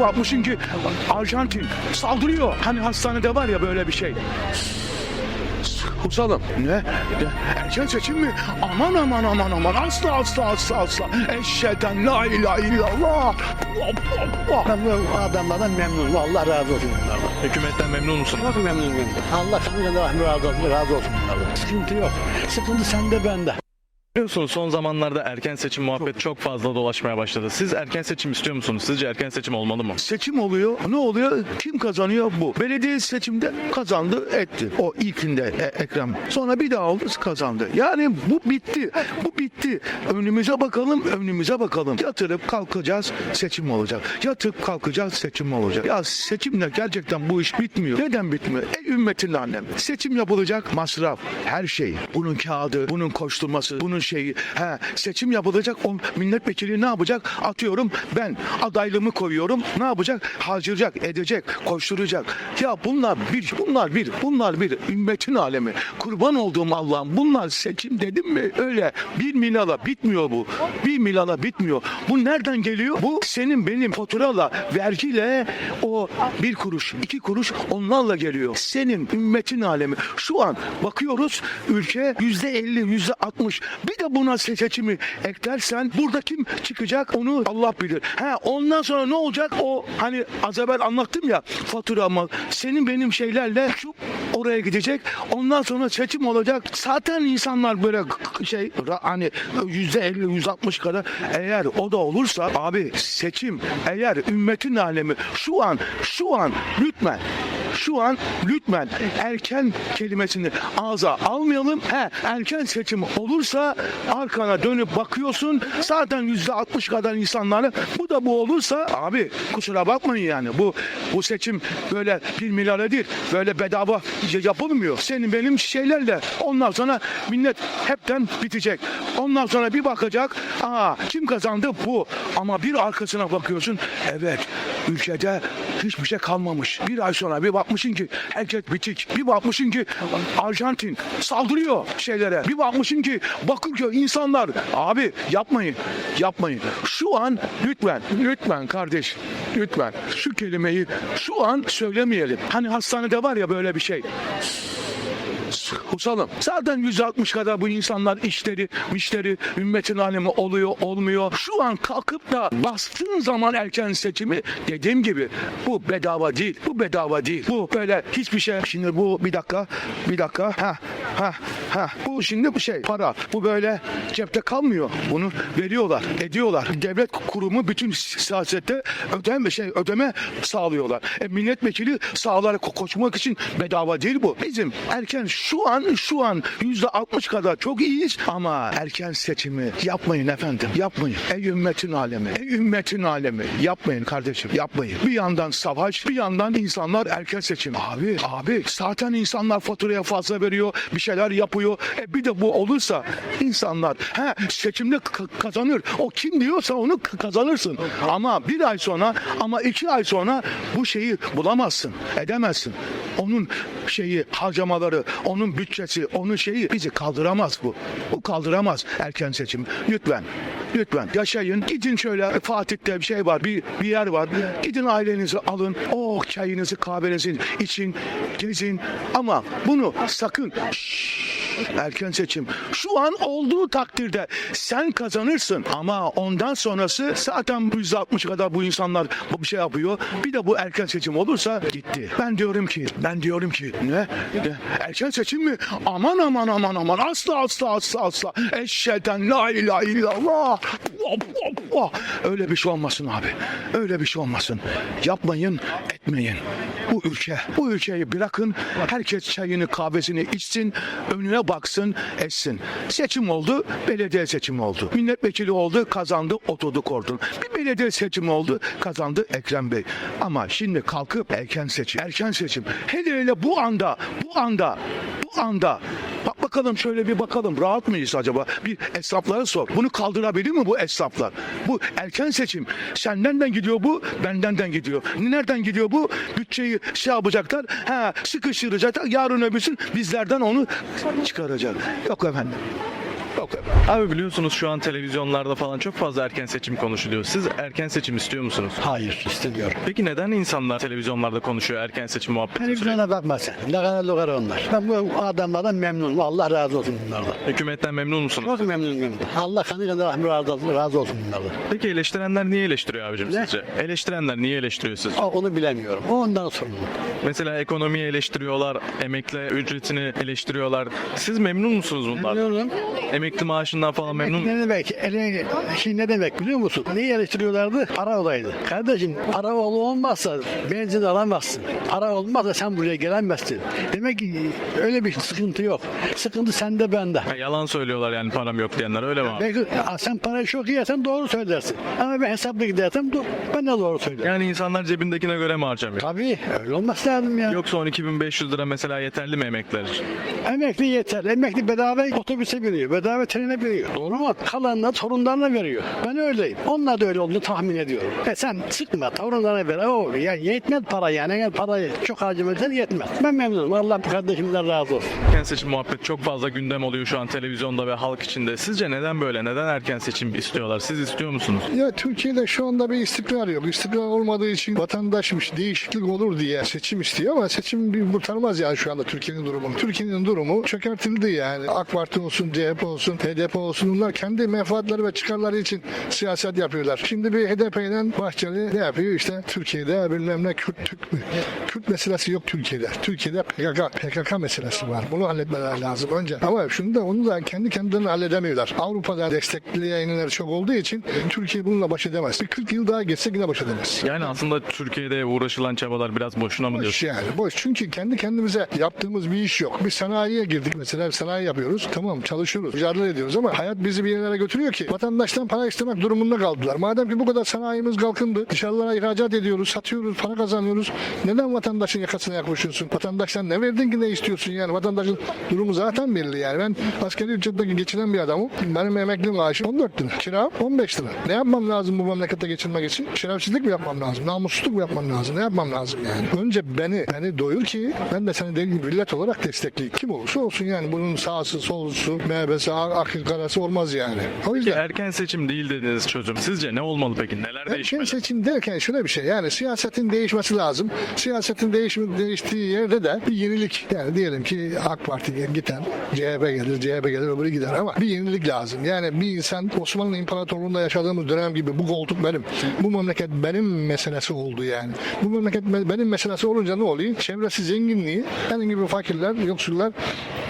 bakmışsın ki Arjantin saldırıyor. Hani hastanede var ya böyle bir şey. Usalım. Ne? Erken seçim mi? Aman aman aman aman. Asla asla asla asla. Eşheden la ilahe illallah. Ben bu adamlardan memnunum. Allah razı olsun bunlardan. Hükümetten memnun musunuz? Çok memnunum. Allah sizden de razı olsun, razı olsun bunlardan. Sıkıntı yok. Sıkıntı sende bende. Biliyorsunuz son zamanlarda erken seçim muhabbet çok fazla dolaşmaya başladı. Siz erken seçim istiyor musunuz? Sizce erken seçim olmalı mı? Seçim oluyor. Ne oluyor? Kim kazanıyor? Bu. Belediye seçimde kazandı, etti. O ilkinde e, Ekrem. Sonra bir daha oldu kazandı. Yani bu bitti. Bu bitti. Önümüze bakalım, önümüze bakalım. Yatırıp kalkacağız, seçim olacak. Yatıp kalkacağız, seçim olacak. Ya seçimle gerçekten bu iş bitmiyor. Neden bitmiyor? E ümmetin annem. Seçim yapılacak, masraf, her şey. Bunun kağıdı, bunun koşturması, bunun şeyi. He, seçim yapılacak, o milletvekili ne yapacak? Atıyorum ben adaylığımı koyuyorum. Ne yapacak? Harcayacak, edecek, koşturacak. Ya bunlar bir, bunlar bir, bunlar bir. Ümmetin alemi. Kurban olduğum Allah'ım bunlar seçim dedim mi? Öyle bir milyala bitmiyor bu. Bir milyala bitmiyor. Bu nereden geliyor? Bu senin benim faturayla, vergiyle o bir kuruş, iki kuruş onlarla geliyor. Senin ümmetin alemi. Şu an bakıyoruz ülke yüzde elli, yüzde altmış. Bir de buna seçimi eklersen burada kim çıkacak onu Allah bilir. Ha, ondan sonra ne olacak? O hani az evvel anlattım ya fatura ama senin benim şeylerle şu oraya gidecek. Ondan sonra seçim olacak. Zaten insanlar böyle şey hani yüzde elli, yüzde altmış kadar eğer o da olursa abi seçim eğer ümmetin alemi şu an şu an lütfen şu an lütfen erken kelimesini ağza almayalım. He, erken seçim olursa arkana dönüp bakıyorsun zaten yüzde altmış kadar insanları bu da bu olursa abi kusura bakmayın yani bu bu seçim böyle bir milyara değil böyle bedava yapılmıyor. Senin benim şeylerle ondan sonra millet hepten bitecek. Ondan sonra bir bakacak aa kim kazandı bu ama bir arkasına bakıyorsun evet ülkede hiçbir şey kalmamış. Bir ay sonra bir bakmışsın ki herkes bitik. Bir bakmışsın ki Arjantin saldırıyor şeylere. Bir bakmışsın ki Bakırköy insanlar abi yapmayın yapmayın. Şu an lütfen lütfen kardeş lütfen şu kelimeyi şu an söylemeyelim. Hani hastanede var ya böyle bir şey. Usalım. Zaten 160 kadar bu insanlar işleri, mişleri, ümmetin alemi oluyor, olmuyor. Şu an kalkıp da bastığın zaman erken seçimi dediğim gibi bu bedava değil. Bu bedava değil. Bu böyle hiçbir şey. Şimdi bu bir dakika, bir dakika. Ha, ha, ha. Bu şimdi bu şey para. Bu böyle cepte kalmıyor. Bunu veriyorlar, ediyorlar. Devlet kurumu bütün siyasette ödeme şey ödeme sağlıyorlar. E, milletvekili sağlara ko- koşmak için bedava değil bu. Bizim erken şu an şu an yüzde altmış kadar çok iyiyiz ama erken seçimi yapmayın efendim. Yapmayın. Ey ümmetin alemi. Ey ümmetin alemi. Yapmayın kardeşim. Yapmayın. Bir yandan savaş, bir yandan insanlar erken seçim. Abi, abi zaten insanlar faturaya fazla veriyor, bir şeyler yapıyor. E bir de bu olursa insanlar he seçimde kazanır. O kim diyorsa onu kazanırsın. Ama bir ay sonra ama iki ay sonra bu şeyi bulamazsın. Edemezsin. Onun şeyi harcamaları, onun bütçesi, onun şeyi bizi kaldıramaz bu. Bu kaldıramaz erken seçim. Lütfen. Lütfen yaşayın. Gidin şöyle Fatih'te bir şey var. Bir, bir yer var. Gidin ailenizi alın. Oh çayınızı kahvenizi için gezin. Ama bunu sakın erken seçim. Şu an olduğu takdirde sen kazanırsın ama ondan sonrası zaten %60 kadar bu insanlar bu bir şey yapıyor. Bir de bu erken seçim olursa gitti. Ben diyorum ki, ben diyorum ki ne? Ne? Erken seçim mi? Aman aman aman aman asla asla asla asla. Eşheden la ilahe illallah. Öyle bir şey olmasın abi. Öyle bir şey olmasın. Yapmayın, etmeyin. Bu ülke, bu ülkeyi bırakın. Herkes çayını, kahvesini içsin, önüne baksın, etsin. Seçim oldu, belediye seçimi oldu. Milletvekili oldu, kazandı, oturdu kordon. Bir belediye seçimi oldu, kazandı Ekrem Bey. Ama şimdi kalkıp erken seçim, erken seçim. Hele hele bu anda, bu anda, bu anda bakalım şöyle bir bakalım rahat mıyız acaba? Bir esnaflara sor. Bunu kaldırabilir mi bu esnaflar? Bu erken seçim. Senden de gidiyor bu, benden de gidiyor. Nereden gidiyor bu? Bütçeyi şey yapacaklar. Ha, sıkıştıracaklar. Yarın öbürsün bizlerden onu çıkaracak. Yok efendim. Yok. Abi biliyorsunuz şu an televizyonlarda falan çok fazla erken seçim konuşuluyor. Siz erken seçim istiyor musunuz? Hayır istemiyorum. Peki neden insanlar televizyonlarda konuşuyor erken seçim muhabbeti? Televizyona bakma sen. Ne kadar lokar onlar. Ben bu adamlardan memnunum. Allah razı olsun bunlardan. Hükümetten memnun musunuz? Çok memnunum. Allah kanı kadar rahmi razı olsun, razı olsun bunlardan. Peki eleştirenler niye eleştiriyor abicim Ne? sizce? Eleştirenler niye eleştiriyor sizce? Onu bilemiyorum. O ondan sorumlu. Mesela ekonomiyi eleştiriyorlar, emekli ücretini eleştiriyorlar. Siz memnun musunuz bundan? Memnunum. Emekli maaşından falan memnun Ne demek? Ele, şey ne demek biliyor musun? Neyi eleştiriyorlardı? Para olaydı. Kardeşim para olmazsa benzin alamazsın. Para olmazsa sen buraya gelemezsin. Demek ki öyle bir sıkıntı yok. Sıkıntı sende bende. Ha, Yalan söylüyorlar yani param yok diyenler öyle mi abi? Belki sen parayı çok yersen doğru söylersin. Ama ben hesaplı gidersem ben de doğru söylerim. Yani insanlar cebindekine göre mi harcamıyor? Tabii öyle olması lazım ya. Yoksa 12.500 lira mesela yeterli mi emekliler için? Emekli yeter. Emekli bedava otobüse biniyor. Bedava trene biniyor. Doğru mu? Kalanına torunlarına veriyor. Ben öyleyim. Onlar da öyle olduğunu tahmin ediyorum. E sen sıkma torunlarına ver. O, ya yetmez para yani. Eğer parayı çok harcamaysan yetmez. Ben memnunum. Allah kardeşimden razı olsun. Erken seçim muhabbet çok fazla gündem oluyor şu an televizyonda ve halk içinde. Sizce neden böyle? Neden erken seçim istiyorlar? Siz istiyor musunuz? Ya Türkiye'de şu anda bir istikrar yok. İstikrar olmadığı için vatandaşmış değişiklik olur diye seçim istiyor ama seçim bir kurtarmaz yani şu anda Türkiye'nin durumunu. Türkiye'nin durumu çökertildi yani. AK Parti olsun, CHP olsun, HDP olsun bunlar kendi menfaatleri ve çıkarları için siyaset yapıyorlar. Şimdi bir HDP'den Bahçeli ne yapıyor? İşte Türkiye'de bilmem ne Kürt, Türk mü? Kürt meselesi yok Türkiye'de. Türkiye'de PKK, PKK meselesi var. Bunu halletmeler lazım önce. Ama şunu da onu da kendi kendilerini halledemiyorlar. Avrupa'da destekleyenler çok olduğu için Türkiye bununla baş edemez. Bir 40 yıl daha geçse yine baş edemez. Yani aslında Türkiye'de uğraşılan çabalar biraz boşuna mı Boş diyorsun? yani boş. Çünkü kendi kendimize yaptığımız bir iş yok. Bir sanayiye girdik mesela sanayi yapıyoruz. Tamam çalışıyoruz. Mücadele ediyoruz ama hayat bizi bir yerlere götürüyor ki vatandaştan para istemek durumunda kaldılar. Madem ki bu kadar sanayimiz kalkındı. Dışarılara ihracat ediyoruz, satıyoruz, para kazanıyoruz. Neden vatandaşın yakasına yaklaşıyorsun? Vatandaştan ne verdin ki ne istiyorsun yani? Vatandaşın durumu zaten belli yani. Ben askeri ücretle geçinen bir adamım. Benim emekli maaşım 14 lira. Kira 15 lira. Ne yapmam lazım bu memlekette geçirmek için? Şerefsizlik mi yapmam lazım? Namussuzluk mu yapmam lazım? Ne yapmam lazım yani? Önce beni beni doyur ki ben de seni deli gibi millet olarak destekleyeyim. Kim olursa olsun yani. Bunun sağsı, solusu, meyvesi, akıl karası olmaz yani. O yüzden Erken seçim değil dediğiniz çözüm. Sizce ne olmalı peki? Neler Erken değişmeli? seçim derken şöyle bir şey yani siyasetin değişmesi lazım. Siyasetin değişmi, değiştiği yerde de bir yenilik yani diyelim ki AK Parti giden CHP gelir, CHP gelir öbürü gider ama bir yenilik lazım. Yani bir insan Osmanlı İmparatorluğu'nda yaşadığımız dönem gibi bu koltuk benim, bu memleket benim meselesi oldu yani. Bu memleket me- benim meselesi olunca ne oluyor? Çevresi zenginliği, benim gibi fakirler, yoksullar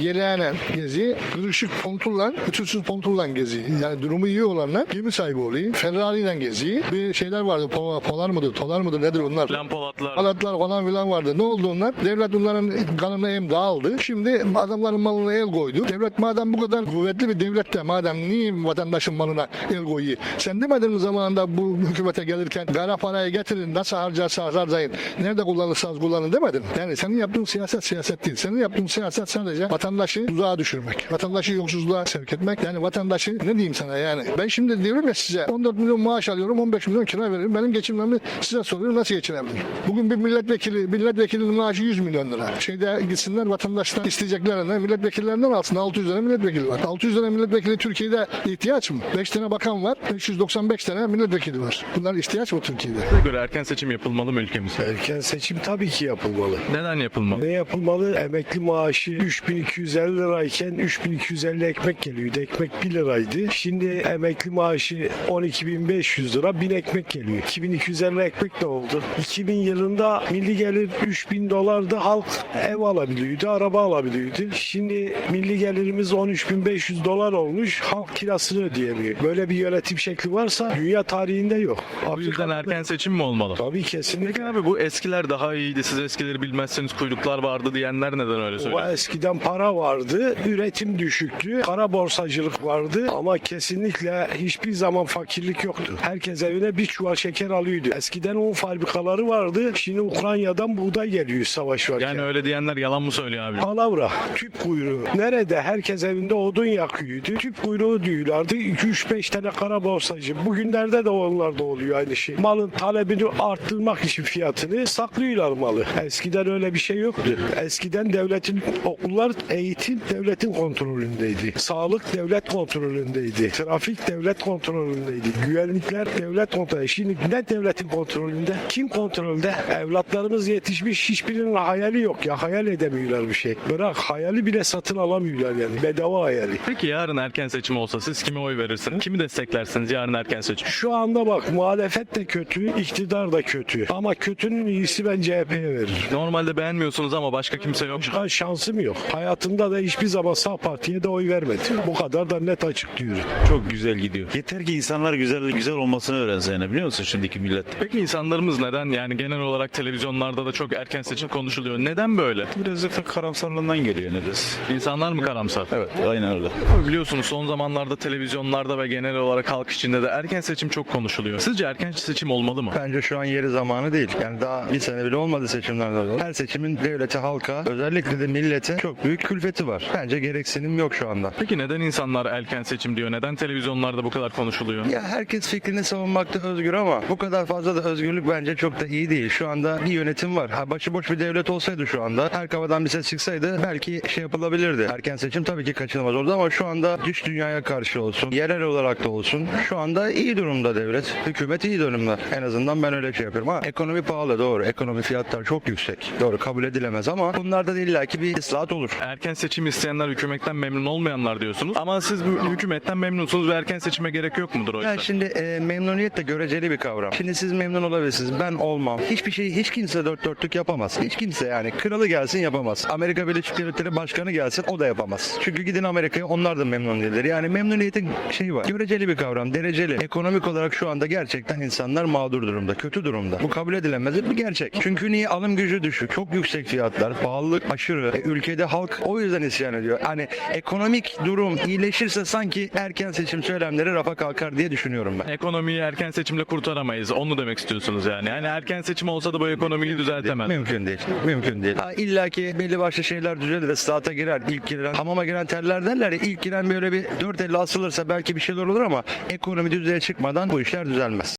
yeleğine geziyor. Kırışık pontulla, ütüsüz pontulla geziyor. Yani durumu iyi olanlar gemi sahibi oluyor. Ferrari ile geziyor. Bir şeyler vardı. Polar, polar mıdır, tolar mıdır nedir onlar? Plan Polatlar. Alatlar falan filan vardı. Ne oldu onlar? Devlet bunların kanını hem dağıldı. Şimdi adamların malına el koydu. Devlet madem bu kadar kuvvetli bir devlette madem niye vatandaşın malına el koyuyor? Sen demedin mi zamanında bu hükümete gelirken kara parayı getirin nasıl harcarsa harcayın. Nerede kullanırsanız kullanın demedin. Yani senin yaptığın siyaset siyaset değil. Senin yaptığın siyaset sadece vatandaşı tuzağa düşürmek. Vatandaşı yolsuzluğa sevk etmek. Yani vatandaşı ne diyeyim sana yani. Ben şimdi diyorum ya size 14 milyon maaş alıyorum 15 milyon kira veririm. Benim geçimlerimi size soruyorum nasıl geçinebilirim? Bugün bir milletvekili, milletvekilinin maaşı 100 milyon lira. Şeyde gitsinler vatandaştan isteyeceklerine milletvekillerinden alsın. 600 tane milletvekili var. 600 tane milletvekili Türkiye'de ihtiyaç mı? 5 tane bakan var. 595 tane milletvekili var. Bunlar ihtiyaç mı Türkiye'de? Size göre erken seçim yapılmalı mı ülkemizde? Erken seçim tabii ki yapılmalı. Neden yapılmalı? Ne yapılmalı? Emekli maaşı 3250 lirayken 3250 ekmek geliyordu. Ekmek 1 liraydı. Şimdi emekli maaşı 12500 lira 1000 ekmek geliyor. 2250 ekmek de oldu. 2000 yılında milli gelir 3000 dolardı. Halk ev alabiliyordu, araba alabiliyordu. Şimdi milli gelirimiz 13500 dolar olmuş. Halk kirasını ödeyemiyor. Böyle bir yönetim şekli varsa dünya tarihinde yok. Bu yüzden erken seçim mi olmalı? Tabii kesinlikle. Peki abi bu eskiler daha iyiydi. Siz eskileri bilmezseniz kuyruklar vardı diyenler neden öyle O söylüyor? eskiden para vardı, üretim düşüktü, para borsacılık vardı ama kesinlikle hiçbir zaman fakirlik yoktu. Herkes evine bir çuval şeker alıyordu. Eskiden un fabrikaları vardı, şimdi Ukrayna'dan buğday geliyor savaş varken. Yani öyle diyenler yalan mı söylüyor abi? Palavra, tüp kuyruğu. Nerede? Herkes evinde odun yakıyordu. Tüp kuyruğu diyorlardı. 2-3-5 tane kara borsacı. Bugünlerde de onlar da oluyor aynı şey. Malın talebini arttırmak için fiyatını saklıyorlar malı. Eskiden öyle bir şey yoktu. Eskiden devletin okullar eğitim devletin kontrolündeydi. Sağlık devlet kontrolündeydi. Trafik devlet kontrolündeydi. Güvenlikler devlet kontrolü. Şimdi ne devletin kontrolünde? Kim kontrolde? Evlatlarımız yetişmiş hiçbirinin hayali yok ya. Hayal edemiyorlar bir şey. Bırak hayali bile satın alamıyorlar yani. Bedava hayali. Peki yarın erken seçim olsa siz kime oy verirsiniz? Kimi desteklersiniz yarın erken seçim? Şu anda bak muhalefet de kötü, iktidar da kötü. Ama kötünün iyisi ben CHP'ye veririm. Normalde beğenmiyorsunuz ama başka kimse yok. Başka şansım yok. Hayatımda da hiçbir zaman sağ partiye de oy vermedim. Bu kadar da net açık diyorum. Çok güzel gidiyor. Yeter ki insanlar güzel güzel olmasını öğrensin yani biliyor musun şimdiki millet? Peki insanlarımız neden yani genel olarak televizyonlarda da çok erken seçim konuşuluyor. Neden böyle? Biraz da karamsarlığından geliyor nedir? İnsanlar mı karamsar? Evet aynen öyle. Biliyorsunuz son zamanlarda televizyonlarda ve genel olarak halk içinde de erken seçim çok konuşuluyor. Sizce erken seçim olmalı mı? Bence şu an yeri zamanı değil. Yani daha bir sene bile olmadı seçimlerden. Her seçimin devlete, halka, özellikle de millete çok büyük külfeti var. Bence gereksinim yok şu anda. Peki neden insanlar erken seçim diyor? Neden televizyonlarda bu kadar konuşuluyor? Ya herkes fikrini savunmakta özgür ama bu kadar fazla da özgürlük bence çok da iyi değil. Şu anda bir yönetim var. Ha başıboş bir devlet olsaydı şu anda her kafadan bir ses çıksaydı belki şey yapılabilirdi. Erken seçim tabii ki kaçınılmaz oldu ama şu anda dış dünyaya karşı olsun, yerel olarak da olsun şu anda iyi durumda devlet. Hükümet iyi durumda. En azından ben öyle şey yapıyorum. Ha ekonomi pahalı doğru. Ekonomi fiyatlar çok yüksek. Doğru kabul edilemez ama bunlarda da illaki bir ıslahat olur. Erken seçim isteyenler hükümetten memnun olmayanlar diyorsunuz. Ama siz bu hükümetten memnunsunuz ve erken seçime gerek yok mudur oysa? Ya şimdi e, memnuniyet de göreceli bir kavram. Şimdi siz memnun olabilirsiniz. Ben olmam. Hiçbir şey hiç kimse dört dörtlük yapamaz. Hiç kimse yani kralı gelsin yapamaz. Amerika Birleşik Devletleri Başkanı gelsin o da yapamaz. Çünkü gidin Amerika'ya onlar da memnun değiller. Yani memnuniyetin şeyi var. Göreceli bir kavram. Dereceli. Ekonomik olarak şu anda gerçekten insanlar mağdur durumda. Kötü durumda. Bu kabul edilemez bir gerçek. Çünkü niye alım gücü düşük. Çok yüksek fiyatlar. Pahalılık aşırı. E, ülkede halk o yüzden isyan ediyor. Hani ekonomik durum iyileşirse sanki erken seçim söylemleri rafa kalkar diye düşünüyorum ben. Ekonomiyi erken seçimle kurtaramayız. Onu demek istiyorsunuz yani. Yani erken seçim olsa da bu ekonomiyi düzeltemez. Mümkün değil. Mümkün değil. Ha, İlla ki belli başlı şeyler düzelir. Saate girer. ilk giren hamama giren terler derler ya. ilk giren böyle bir dört elle asılırsa belki bir şeyler olur ama ekonomi düzeye çıkmadan bu işler düzelmez.